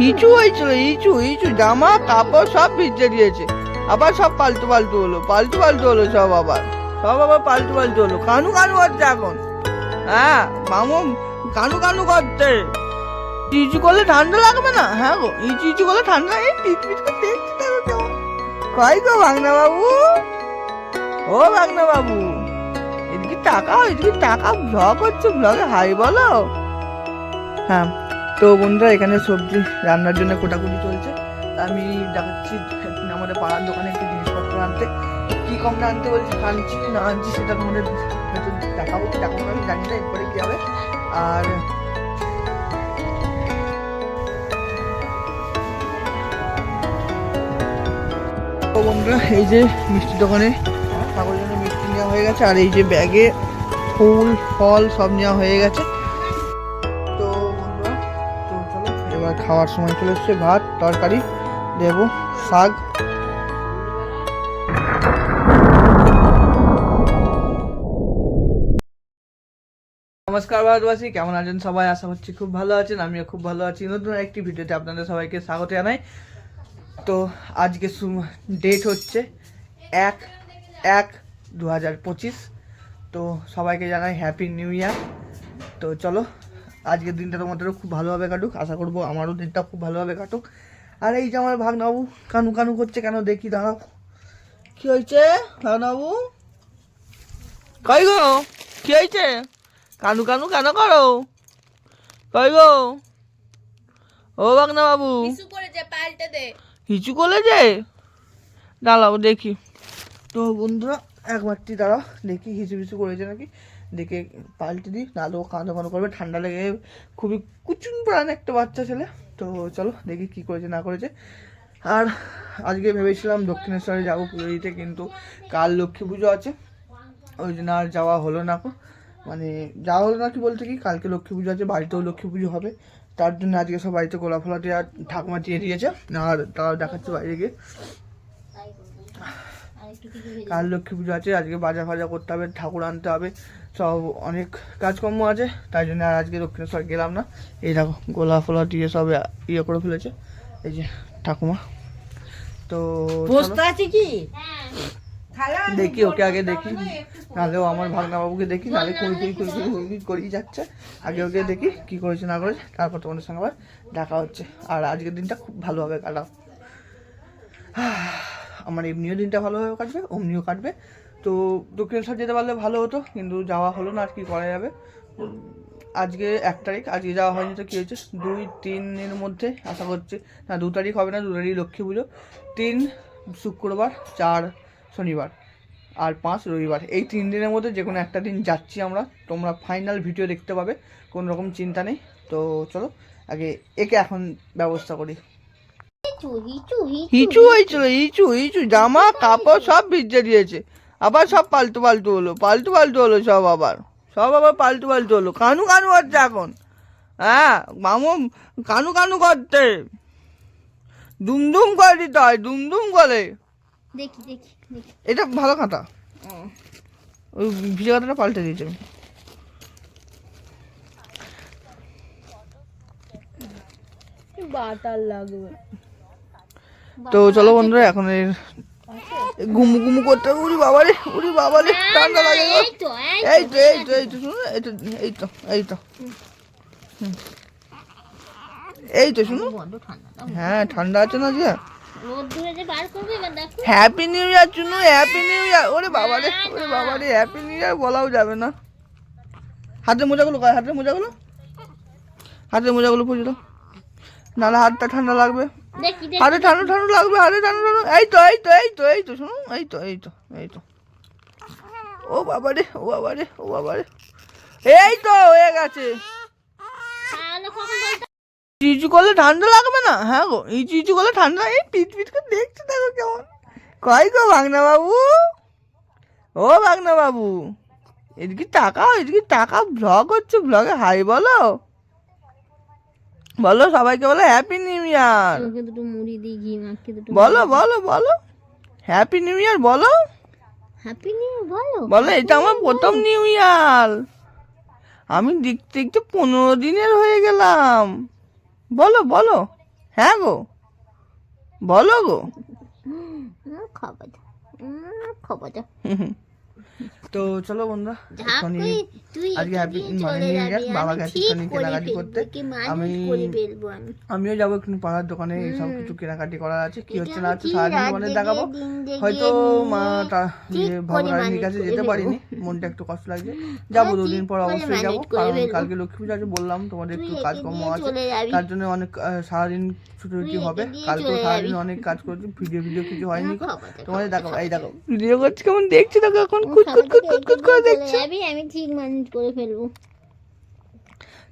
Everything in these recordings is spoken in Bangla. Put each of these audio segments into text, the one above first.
হিচু হয়েছিল হিচু হিচু জামা, কাপড় সব ভিজে দিয়েছে। আবার সব পাল্টু পাল্টু হলো পাল্টু পাল্টু হলো সব আবার। সব আবার পাল্টু পাল্টু হলো। কানু কানু করছে এখন। হ্যাঁ মামু, কানু কানু করছে। ইচু করলে ঠান্ডা লাগবে না? হ্যাঁ গো, ইচু ইচু করলে ঠান্ডা এই পিট পিট করে কয় গো ভাগনা বাবু ও ভাগনা বাবু এদিকে টাকা এদিকে টাকা ব্লগ হচ্ছে ব্লগে হাই বলো। হ্যাঁ। তো বন্ধুরা, এখানে সবজি রান্নার জন্য কোটাকুটি চলছে। আমি দেখাচ্ছি, আমাদের পাড়ার দোকানে একটু জিনিসপত্র আনতে। কি কম না আনতে বলছি, আনছি কি না আনছি সেটা তোমাদের দেখাবো কি দেখাবো আমি জানি না এরপরে কি হবে। আর বন্ধুরা, এই যে মিষ্টির দোকানে ঠাকুর জন্য মিষ্টি নেওয়া হয়ে গেছে, আর এই যে ব্যাগে ফুল, ফল সব নেওয়া হয়ে গেছে। খাওয়ার সময় চলে এসছে ভাত, তরকারি দেবো শাক। নমস্কার ভারতবাসী, কেমন আছেন সবাই? আশা করছি খুব ভালো আছেন, আমিও খুব ভালো আছি। নতুন একটি ভিডিওতে আপনাদের সবাইকে স্বাগত জানাই। তো আজকে ডেট হচ্ছে এক এক দু হাজার পঁচিশ। তো সবাইকে জানাই হ্যাপি নিউ ইয়ার তো চলো আজকের দিনটা তোমাদেরও খুব ভালোভাবে কাটুক। আশা করব আমারও দিনটা খুব ভালোভাবে কাটুক। আর এই যে আমার ভাগনাবু কানু কানু করছে কেন দেখি দাঁড়াও। কি হয়েছে ভাগনাবু? কই গো? কি হয়েছে? কানু কানু কেন করো? কই গো? ও ভাগনা বাবু কিছু করে যে দে। হিচু করলে যে দাঁড়াও দেখি। তো বন্ধুরা একবারটি দাঁড়াও দেখি হিচু হিচু করেছে নাকি। দেখে পাল্টে দিই নাহলে ও কাঁদো কাঁদো করবে। ঠান্ডা লেগে খুবই কুচুন প্রাণ একটা বাচ্চা ছেলে। তো চলো দেখি কি করেছে, না করেছে। আর আজকে ভেবেছিলাম দক্ষিণেশ্বরে যাব পুজো কিন্তু কাল লক্ষ্মী পুজো আছে। ওই জন্য আর যাওয়া হলো না। মানে যাওয়া হলো না কি বলতে কি? কালকে লক্ষ্মী পুজো আছে, বাড়িতেও লক্ষ্মী পুজো হবে। তার জন্য আজকে সব বাড়িতে গোলা ফোলা দিয়ে আর ঠাকুমা দিয়ে দিয়েছে। আর তারা দেখাচ্ছে বাইরে গিয়ে। কাল লক্ষ্মী পুজো আছে, আজকে বাজার ফাজার করতে হবে, ঠাকুর আনতে হবে। সব অনেক কাজকর্ম আছে তাই জন্য আর আজকে দক্ষিণেশ্বর গেলাম না। এই দেখো গোলা ফোলা দিয়ে সব ইয়ে করে ফেলেছে এই যে ঠাকুমা। তো আছে কি? দেখি ওকে আগে দেখি নাহলেও আমার ভাগনা বাবুকে দেখি নাহলে কুড়ি কুড়ি কুড়ি কুড়ি কুড়ি কুড়ি করেই যাচ্ছে। আগে ওকে দেখি কি করেছে না করেছে তারপর তোমাদের সঙ্গে আবার দেখা হচ্ছে। আর আজকের দিনটা খুব ভালোভাবে কাটাও। আমার এমনিও দিনটা ভালোভাবে কাটবে অমনিও কাটবে। তো দক্ষিণেশ্বর যেতে পারলে ভালো হতো কিন্তু যাওয়া হলো না আর কি করা যাবে। আজকে এক তারিখ আজকে যাওয়া হয়নি তো কী হয়েছে? দুই তিনের মধ্যে আশা করছি। না দু তারিখ হবে না দু তারিখ লক্ষ্মী পুজো। তিন শুক্রবার চার শনিবার আর পাঁচ রবিবার। এই তিন দিনের মধ্যে যে কোনো একটা দিন যাচ্ছি আমরা। তোমরা ফাইনাল ভিডিও দেখতে পাবে কোনো রকম চিন্তা নেই। তো চলো আগে একে এখন ব্যবস্থা করি। হিচু হয়েছিল হিচু হিচু জামা কাপড় সব ভিজে দিয়েছে। আবার সব পাল্টু পাল্টু হলো পাল্টু পাল্টু হলো সব আবার। সব আবার পাল্টু পাল্টু হলো কানু কানু করছে এখন। হ্যাঁ মামু কানু কানু করছে। দুমদুম করে দিতে হয় দুমদুম করে। দেখি দেখি এটা ভালো কাঁটা ওই ভিজে কাঁটাটা পাল্টে দিয়েছে। আমি। বাটার লাগবে। তো চলো বন্ধুরা এখন এর গুমু গুমু করতে। উরি বাবারে উরি বাবারে ঠান্ডা লাগে এই তো এই তো এই তো এই তো শুনো এই তো এই তো এই তো। এই তো শুনো হ্যাঁ ঠান্ডা আছে না যে? হ্যাপি নিউ ইয়ার শুনো হ্যাপি নিউ ইয়ার ওরে বাবারে ওরে বাবারে হ্যাপি নিউ ইয়ার বলাও যাবে না। হাতের মোজাগুলো কয় হাতের মোজাগুলো? হাতের মোজাগুলো পুজো নাহলে হাতটা ঠান্ডা লাগবে। হাতে ঠান্ডা ঠান্ডা লাগবে হাতে ঠান্ডা ঠান্ডা এই তো এই তো এই তো এই তো শুনো। এই তো এই তো এই তো। ও বাবারে ও বাবারে ও বাবা রে। এই তো হয়ে গেছে। ইচু করলে ঠান্ডা লাগবে না? হ্যাঁ গো ইচু ইচু করলে ঠান্ডা এই পিট পিট করে দেখতে দেখো কেমন। কয় গো ভাগনা বাবু ও ভাগনা বাবু এদিকে টাকা এদিকে টাকা ব্লগ হচ্ছে ব্লগে হাই বলো। বলো সবাইকে বলো হ্যাপি নিউ ইয়ার তোমাকে দুটো মুড়ি দিই ঘি মাখকে দুটো বলো বলো বলো। হ্যাপি নিউ ইয়ার বলো। হ্যাপি নিউ বলো। বলো এটা আমার প্রথম নিউ ইয়ার আমি দেখতে দেখতে পনেরো দিনের হয়ে গেলাম। বলো বলো। হ্যাঁ গো। বলো গো। খবর খবর তো চলো বন্ধুরা আজকে হ্যাপি মানে নিয়ে যাবি, গেছে বাবা গেছে একটুখানি কেনাকাটি করতে। আমি। আমিও যাব একটু পাড়ার দোকানে সব কিছু কেনাকাটি করার আছে কি হচ্ছে না হচ্ছে সারাদিন জেগে দেখাবো। হয়তো মা ভগবানের কাছে যেতে পারিনি মনটা একটু কষ্ট লাগছে। যাব হ্যাঁ, দুদিন পর অবশ্যই যাব কারণ। কালকে লক্ষ্মী পুজো আছে বললাম তোমাদের একটু একে কাজকর্ম আছে তার জন্য অনেক সারাদিন ছুটি ছুটি হবে কালকেও সারাদিন অনেক কাজ করেছি ভিডিও ভিডিও কিছু হয়নি তোমাদের খবর দেখো এই দেখো ভিডিও করছি কেমন দেখছি দেখো এখন দে। কুট করে দেখছি? আমি ঠিক ম্যানেজ করে ফেলব।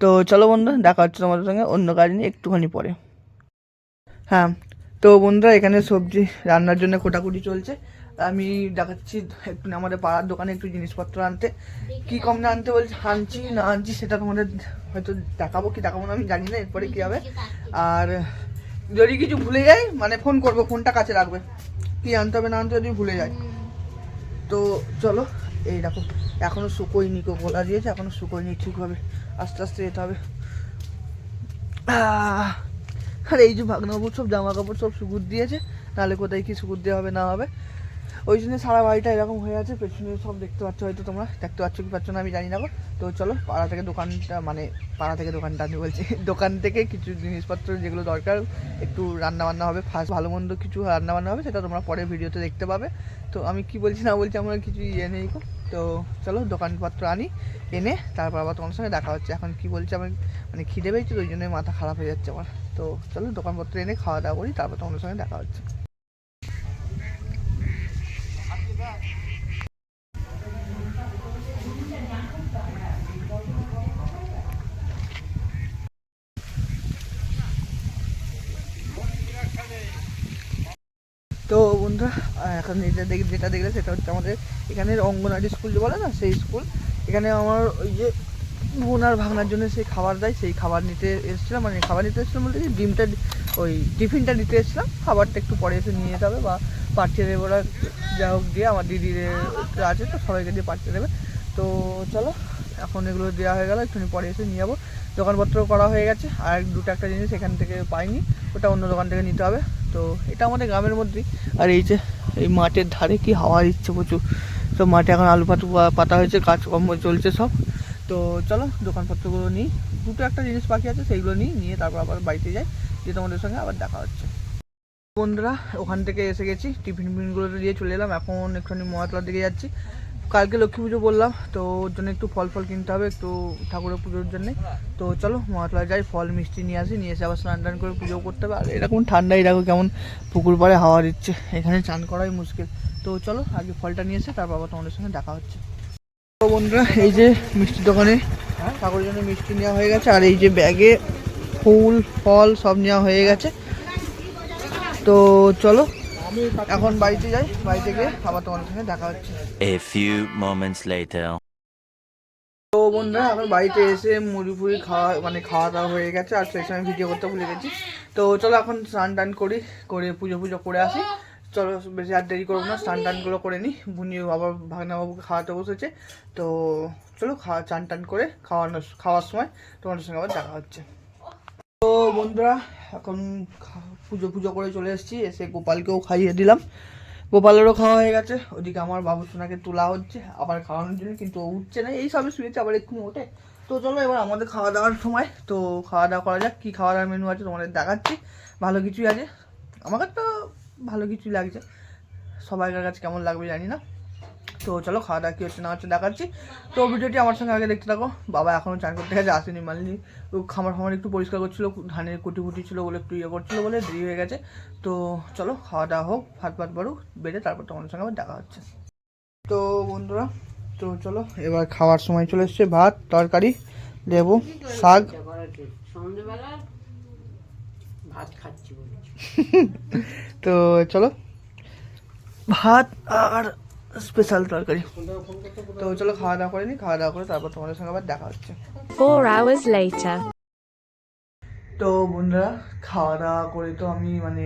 তো চলো বন্ধু দেখা হচ্ছে তোমাদের সঙ্গে অন্য কাজ নিয়ে একটুখানি পরে। হ্যাঁ তো বন্ধুরা এখানে সবজি রান্নার জন্য কোটাকুটি চলছে। আমি দেখাচ্ছি একটু আমাদের পাড়ার দোকানে একটু জিনিসপত্র আনতে। কি কম না আনতে বলছি আনছি না আনছি সেটা তোমাদের হয়তো দেখাবো কি দেখাবো না আমি জানি না এরপরে কী হবে। আর যদি কিছু ভুলে যাই মানে ফোন করব ফোনটা কাছে রাখবে। কি আনতে হবে না আনতে যদি ভুলে যাই তো চলো এই দেখো এখনও শুকোয়নি কো গোলা দিয়েছে এখনও শুকোয়নি হবে আস্তে আস্তে যেতে হবে। আর এই যে ভাগনাবু সব জামা কাপড় সব শুকুর দিয়েছে, নাহলে কোথায় কি শুকুর দেওয়া হবে না হবে। ওই জন্য সারা বাড়িটা এরকম হয়ে আছে, পেছনে সব দেখতে পাচ্ছ হয়তো তোমরা, দেখতে পাচ্ছ কি পাচ্ছ না আমি জানি না। তো চলো, পাড়া থেকে দোকানটা মানে পাড়া থেকে দোকানটা আমি বলছি, দোকান থেকে কিছু জিনিসপত্র যেগুলো দরকার, একটু রান্না বান্না হবে, ফার্স্ট ভালো মন্দ কিছু রান্না বান্না হবে, সেটা তোমরা পরে ভিডিওতে দেখতে পাবে তো আমি কি বলছি না বলছি, আমার কিছু ইয়ে নেই। তো চলো, দোকানপত্র আনি, এনে তারপর আবার তোমার সঙ্গে দেখা হচ্ছে এখন কি বলছে, আমি মানে খিদে পেয়েছে, তো ওই জন্য মাথা খারাপ হয়ে যাচ্ছে আমার তো চলো, দোকানপত্র এনে খাওয়া দাওয়া করি, তারপর তোমাদের সঙ্গে দেখা হচ্ছে তো বন্ধুরা যেটা দেখ, যেটা দেখলে সেটা হচ্ছে আমাদের এখানের অঙ্গনারী স্কুল যে বলে না, সেই স্কুল। এখানে আমার ওই যে বোনার ভাঙনার জন্য সেই খাবার দেয়, সেই খাবার নিতে এসেছিলাম মানে খাবার নিতে এসেছিলাম বলতে ডিমটা ওই টিফিনটা নিতে এসেছিলাম, খাবারটা একটু পরে এসে নিয়ে যেতে হবে বা পাঠিয়ে দেবে ওরা। যা হোক দিয়ে আমার দিদির আছে তো সবাইকে দিয়ে পাঠিয়ে দেবে। তো চলো, এখন এগুলো দেওয়া হয়ে গেল, একটুখানি পরে এসে নিয়ে যাব। দোকানপত্র করা হয়ে গেছে। আর দুটো একটা জিনিস এখান থেকে পাইনি, ওটা অন্য দোকান থেকে নিতে হবে। তো এটা আমাদের গ্রামের মধ্যেই। আর এই যে, এই মাঠের ধারে কি হাওয়া দিচ্ছে প্রচুর। সব মাঠে এখন আলু পাতু, পাতা হয়েছে, কাজকর্ম চলছে সব। তো চলো, দোকানপত্রগুলো নিই। দুটো একটা জিনিস বাকি আছে, সেইগুলো নিই, নিয়ে তারপর আবার বাড়িতে যাই। দিয়ে তোমাদের সঙ্গে আবার দেখা হচ্ছে। বন্ধুরা, ওখান থেকে এসে গেছি। টিফিন ফিফিনগুলো দিয়ে চলে এলাম। এখন একটুখানি মহাতলার দিকে যাচ্ছি। কালকে লক্ষ্মী পুজো বললাম, তো ওর জন্য একটু ফল ফল কিনতে হবে, একটু ঠাকুরের পুজোর জন্য। তো চলো মহাতলা যাই, ফল, মিষ্টি নিয়ে আসি, নিয়ে এসে আবার স্নান টান করে পুজো করতে হবে। আর এরকম ঠান্ডাই দেখো কেমন পুকুর পাড়ে হাওয়া দিচ্ছে, এখানে চান করাই মুশকিল। তো চলো, আগে ফলটা নিয়ে এসে তারপর আবার তোমাদের সঙ্গে দেখা হচ্ছে। তো বন্ধুরা, এই যে মিষ্টির দোকানে ঠাকুরের জন্য মিষ্টি নেওয়া হয়ে গেছে, আর এই যে ব্যাগে ফুল, ফল সব নেওয়া হয়ে গেছে। তো চলো এখন বাড়িতে যাই বাড়িতে গিয়ে আবার তোমাদের সঙ্গে দেখা হচ্ছে। এ few moments later. তো বন্ধুরা এখন বাড়িতে এসে মুড়ি ফুড়ি খাওয়া মানে খাওয়া দাওয়া হয়ে গেছে আর সেই সময় ভিডিও করতে ভুলে গেছি। তো চলো এখন স্নান টান করি করে পুজো পুজো করে আসি। চলো বেশি আর দেরি করব না স্নান টানগুলো করে নিই বুনি আবার ভাগনা বাবুকে খাওয়াতে বসেছে। তো চলো খাওয়া চান টান করে খাওয়ানো খাওয়ার সময় তোমাদের সঙ্গে আবার দেখা হচ্ছে। তো বন্ধুরা এখন পুজো পুজো করে চলে এসেছি, এসে গোপালকেও খাইয়ে দিলাম। গোপালেরও খাওয়া হয়ে গেছে, ওদিকে আমার বাবু সোনাকে তোলা হচ্ছে, আবার খাওয়ানোর জন্য, কিন্তু ও উঠছে না, এই সবে শুয়েছে, আবার একটু ওঠে। তো চলো, এবার আমাদের খাওয়া দাওয়ার সময়, তো খাওয়া দাওয়া করা যাক, কী খাওয়া দাওয়ার মেনু আছে তোমাদের দেখাচ্ছি। ভালো কিছুই আছে, আমাকে তো ভালো কিছুই লাগছে। সবাইকার কাছে কেমন লাগবে জানি না। তো চলো খাওয়া দাওয়া কী হচ্ছে না হচ্ছে দেখাচ্ছি। তো ভিডিওটি আমার সঙ্গে আগে দেখতে থাকো। বাবা এখনও চান করতে গেছে আসেনি মালিনি। ও খামার ফামার একটু পরিষ্কার করছিল ধানের কুটি কুটি ছিল বলে একটু ইয়ে করছিল বলে দেরি হয়ে গেছে। তো চলো খাওয়া দাওয়া হোক ভাত ভাত বাড়ুক বেড়ে তারপর তোমাদের সঙ্গে আবার দেখা হচ্ছে। তো বন্ধুরা তো চলো এবার খাওয়ার সময় চলে এসছে ভাত তরকারি লেবু শাক। ভাত খাচ্ছি তো চলো। ভাত আর স্পেশাল তরকারি। তো চলো খাওয়া দাওয়া করে নি খাওয়া দাওয়া করে তারপর তোমাদের সঙ্গে আবার দেখা হচ্ছে। Four hours later. তো বন্ধুরা খাওয়া দাওয়া করে তো আমি মানে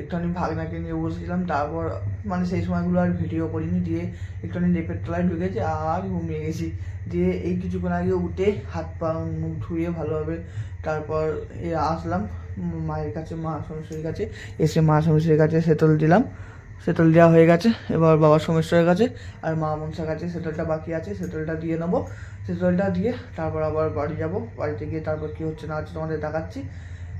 একটুখানি ভাগনাকে নিয়ে বসেছিলাম তারপর মানে সেই সময়গুলো আর ভিডিও করিনি দিয়ে একটুখানি লেপের তলায় ঢুকেছি আর ঘুমিয়ে গেছি। দিয়ে এই কিছুক্ষণ আগে উঠে হাত পা মুখ ধুয়ে ভালোভাবে তারপর এ আসলাম মায়ের কাছে মা সমস্যার কাছে এসে মা সমস্যার কাছে সেতল দিলাম। সেতল দেওয়া হয়ে গেছে। এবার বাবার সমস্যা হয়ে গেছে, আর মা মনসার কাছে সেতলটা বাকি আছে সেতলটা দিয়ে নেব। সেতলটা দিয়ে তারপর আবার বাড়ি যাব। বাড়িতে গিয়ে তারপর কী হচ্ছে না হচ্ছে তোমাদের দেখাচ্ছি।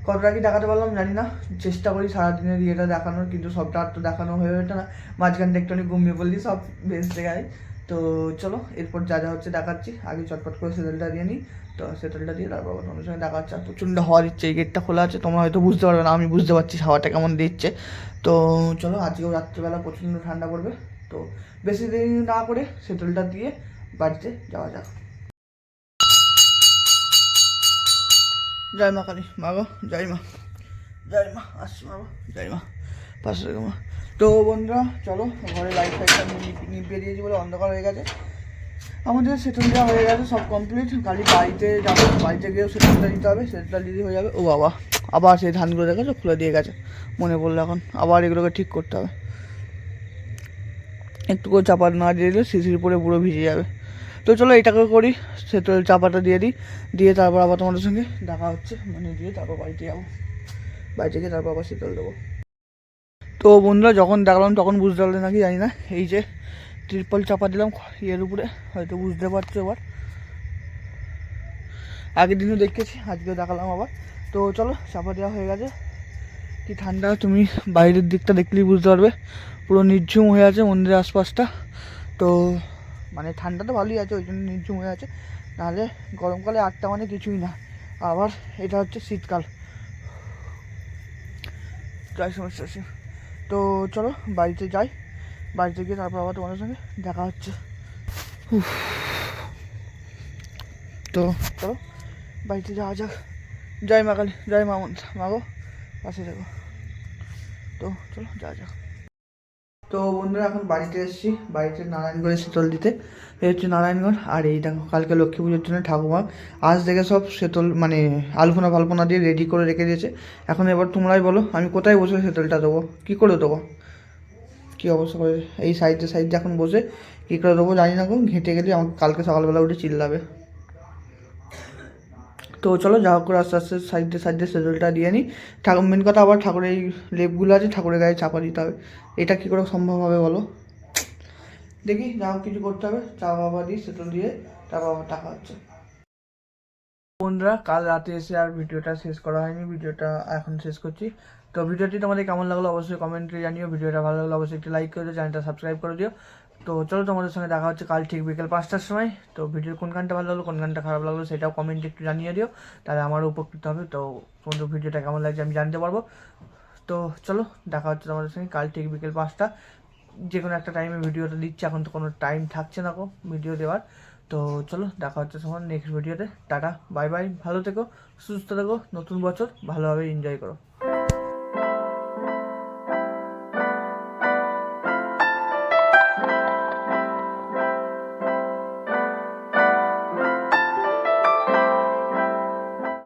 কতটা কি দেখাতে পারলাম জানি না। চেষ্টা করি সারাদিনের ইয়েটা দেখানোর, কিন্তু সবটা আর তো দেখানো হয়ে ওঠে না। মাঝখানটা একটুখানি ঘুমিয়ে পড়লি, সব বেশ দেখায় তো চলো, এরপর যা যা হচ্ছে দেখাচ্ছি। আগে চটপট করে সেতলটা দিয়ে নিই। তো সেতলটা দিয়ে তারপর তোমাদের সঙ্গে দেখা হচ্ছে। প্রচণ্ড হাওয়া দিচ্ছে, এই গেটটা খোলা আছে, তোমরা হয়তো বুঝতে পারবে না, আমি বুঝতে পারছি হাওয়াটা কেমন দিচ্ছে। তো চলো, আজকেও রাত্রিবেলা প্রচণ্ড ঠান্ডা পড়বে। তো বেশি দেরি না করে সেতলটা দিয়ে বাড়িতে যাওয়া যাক। জয় মা কালী, মা গো, জয় মা। জয় মা, আসছি মা গো, জয় মা। পাশে মা। তো বন্ধুরা, চলো, ঘরে লাইট ফাইটটা নিভিয়ে দিয়েছি বলে অন্ধকার হয়ে গেছে। আমাদের সেটেল দেওয়া হয়ে গেছে, সব কমপ্লিট খালি বাড়িতে যাব, বাড়িতে গিয়েও সেটেলটা দিতে হবে সেটেলটা দিতে হয়ে যাবে। ও বাবা, আবার সেই ধানগুলো দেখেছ? খুলে দিয়ে গেছে, মনে পড়ল এখন। আবার এগুলোকে ঠিক করতে হবে। একটু করে চাপা না দিয়ে দিলে শিশির পরে পুরো ভিজে যাবে। তো চলো এটাকে করি সেটেল চাপাটা দিয়ে দিই। দিয়ে তারপর আবার তোমাদের সঙ্গে দেখা হচ্ছে। মানে দিয়ে তারপর বাড়িতে যাব। বাড়িতে গিয়ে তারপর আবার শীতল দেবো। তো বন্ধুরা, যখন দেখলাম তখন বুঝতে পারলে নাকি জানি না। এই যে ত্রিপল চাপা দিলাম, ইয়ের উপরে, হয়তো বুঝতে পারছ এবার। আগের দিনও দেখেছি, আজকেও দেখালাম আবার। তো চলো, চাপা দেওয়া হয়ে গেছে। কি ঠান্ডা, তুমি বাইরের দিকটা দেখলেই বুঝতে পারবে। পুরো নির্ঝুম হয়ে আছে মন্দিরের আশপাশটা। তো মানে ঠান্ডা তো ভালোই আছে, ওই জন্য নির্ঝুম হয়ে আছে। নাহলে গরমকালে আটটা মানে কিছুই না। আবার এটা হচ্ছে শীতকাল। যাই সমস্যা আছে। তো চলো, বাড়িতে যাই। বাড়িতে গিয়ে তারপর আবার তোমাদের সঙ্গে দেখা হচ্ছে। তো? চলো বাড়িতে যাওয়া যাক। জয় মা কালী জয় মা মন্ত্র মা গো পাশে দেখো তো চলো যাওয়া যাক। তো বন্ধুরা এখন বাড়িতে এসেছি। বাড়িতে নারায়ণগড়ে শীতল দিতে। এই হচ্ছে নারায়ণগড়। আর এই দেখো কালকে লক্ষ্মী পুজোর জন্য ঠাকুমা আজ থেকে সব শীতল মানে আলপনা ফালপনা দিয়ে রেডি করে রেখে দিয়েছে। এখন এবার তোমরাই বলো আমি কোথায় বসে শীতলটা দেবো? কী করে দেবো? কী অবস্থা করে, এই সাইডে সাইডে এখন বসে কী করে দেবো জানি না গো, ঘেঁটে গেলে আমাকে কালকে সকালবেলা উঠে চিল্লাবে। তো চলো যা হোক করে আস্তে আস্তে সাইডে সাইডে সেজলটা দিয়ে নিই ঠাকুর মেন কথা আবার ঠাকুরের এই লেপগুলো আছে, ঠাকুরের গায়ে চাপা দিতে হবে। এটা কী করে সম্ভব হবে বলো? দেখি, যা হোক কিছু করতে হবে। চা বাবা দিই সেটল দিয়ে তারপর আবার টাকা হচ্ছে। বন্ধুরা, কাল রাতে এসে আর ভিডিওটা শেষ করা হয়নি। ভিডিওটা এখন শেষ করছি। তো ভিডিওটি তোমাদের কেমন লাগল অবশ্যই কমেন্টে জানিও। ভিডিওটা ভালো লাগল অবশ্যই একটি লাইক করে দিও চ্যানেলটা সাবস্ক্রাইব করে দিও। তো চলো তোমাদের সঙ্গে দেখা হচ্ছে কাল ঠিক বিকেল পাঁচটার সময়। তো ভিডিওর কোন গানটা ভালো লাগল, কোন গানটা খারাপ লাগল সেটাও কমেন্টে একটু জানিয়ে দিও, তাহলে আমারও উপকৃত হবে। তো তোমাদের ভিডিওটা কেমন লাগছে আমি জানতে পারব। তো চলো দেখা হচ্ছে তোমাদের সঙ্গে কাল ঠিক বিকেল পাঁচটা। যে কোনো একটা টাইমে ভিডিওটা দিচ্ছি, এখন তো কোনো টাইম থাকছে না গো ভিডিও দেওয়ার। তো চলো দেখা হচ্ছে তোমার নেক্সট ভিডিওতে টাটা বাই বাই ভালো থেকো, সুস্থ থেকো, নতুন বছর ভালোভাবে এনজয় করো।